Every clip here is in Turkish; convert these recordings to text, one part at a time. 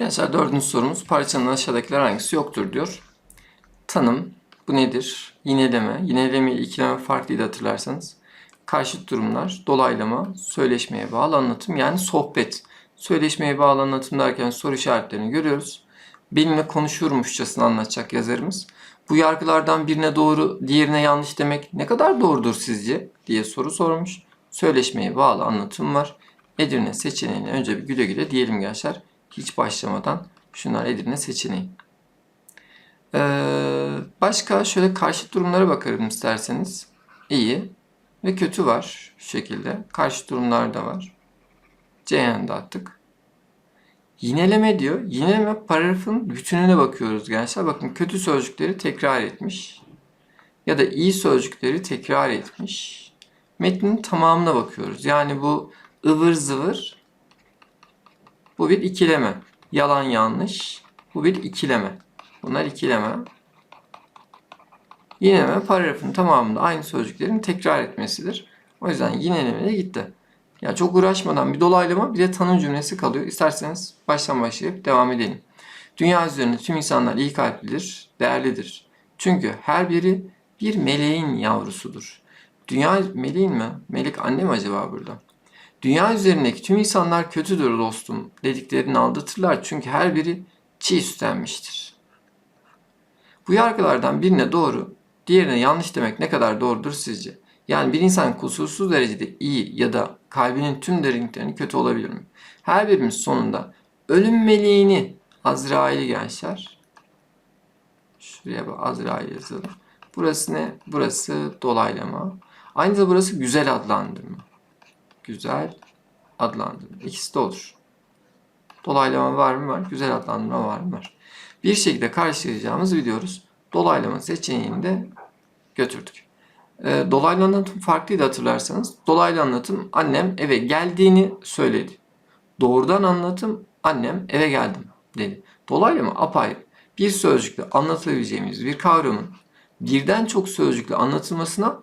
Gençler dördüncü sorumuz parçanın aşağıdakiler hangisi yoktur diyor. Tanım bu nedir? Yineleme. Yineleme ile ikileme farklıydı hatırlarsanız. Karşıt durumlar, dolaylama, söyleşmeye bağlı anlatım yani sohbet. Söyleşmeye bağlı anlatım derken soru işaretlerini görüyoruz. Benimle konuşuyormuşçasına anlatacak yazarımız. Bu yargılardan birine doğru, diğerine yanlış demek ne kadar doğrudur sizce diye soru sormuş. Söyleşmeye bağlı anlatım var. Edirne seçeneğini önce bir güle güle diyelim gençler. Hiç başlamadan şunlar Edirne seçeneği. Ee, başka şöyle karşıt durumlara bakarım isterseniz. İyi ve kötü var şu şekilde. Karşıt durumlar da var. Ceyhan'da attık. Yineleme diyor. Yineleme paragrafın bütününe bakıyoruz gençler. Bakın kötü sözcükleri tekrar etmiş. Ya da iyi sözcükleri tekrar etmiş. Metnin tamamına bakıyoruz. Yani bu ıvır zıvır bu bir ikileme. Yalan yanlış. Bu bir ikileme. Bunlar ikileme. Yineleme paragrafın tamamında aynı sözcüklerin tekrar etmesidir. O yüzden yineleme de gitti. Ya çok uğraşmadan bir dolaylama bir de tanım cümlesi kalıyor. İsterseniz baştan başlayıp devam edelim. Dünya üzerinde tüm insanlar iyi kalplidir, değerlidir. Çünkü her biri bir meleğin yavrusudur. Dünya meleğin mi? Melek anne mi acaba burada? Dünya üzerindeki tüm insanlar kötüdür dostum dediklerini aldatırlar çünkü her biri çiğ sütlenmiştir. Bu yargılardan birine doğru, diğerine yanlış demek ne kadar doğrudur sizce? Yani bir insan kusursuz derecede iyi ya da kalbinin tüm derinliklerini kötü olabilir mi? Her birimiz sonunda ölüm meleğini Azrail'i gençler. Şuraya bak Azrail yazalım. Burası ne? Burası dolaylama. Aynı zamanda burası güzel adlandırma. Güzel adlandırma. İkisi de olur. Dolaylama var mı? Var. Güzel adlandırma var mı? Var. Bir şekilde karşılayacağımızı biliyoruz. Dolaylama seçeneğini götürdük. E, dolaylı anlatım farklıydı hatırlarsanız. Dolaylı anlatım annem eve geldiğini söyledi. Doğrudan anlatım annem eve geldim dedi. Dolaylama apayrı. Bir sözcükle anlatabileceğimiz bir kavramın birden çok sözcükle anlatılmasına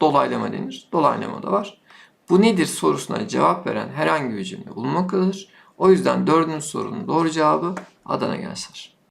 dolaylama denir. Dolaylama da var. Bu nedir sorusuna cevap veren herhangi bir cümle bulunmaktadır. O yüzden dördüncü sorunun doğru cevabı Adana gençler.